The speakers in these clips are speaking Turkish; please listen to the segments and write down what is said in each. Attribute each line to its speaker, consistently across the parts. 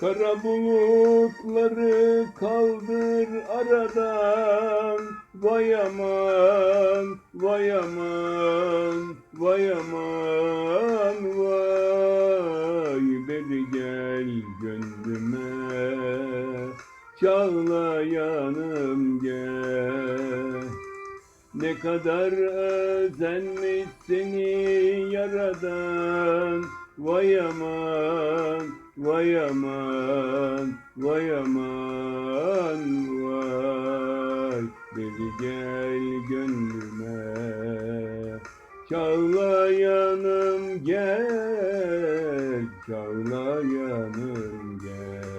Speaker 1: Kara bulutları kaldır aradan. Vay aman, vay aman, vay aman, vay. Beri gel gönlüme, çağlayanım gel. Ne kadar özenmiş seni yaradan. Vay aman, vay aman, vay aman, vay. Beni gel gönlüme. Çağlayanım gel, çağlayanım gel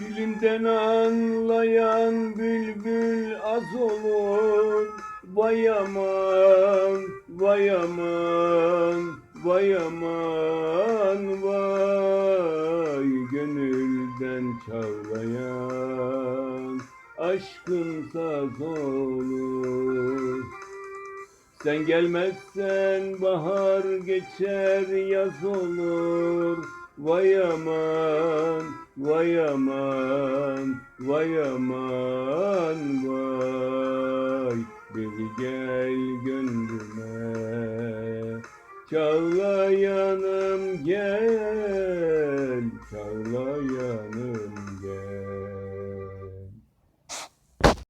Speaker 1: Dilinden anlayan bülbül az olur. Vay aman, vay aman, vay aman, vay Gönülden çağlayan aşkın saz olur sen gelmezsen bahar geçer yaz olur. Vay aman, vay aman, vay aman, vay. Beni gel gönlüme. Çağlayanım gel, çağlayanım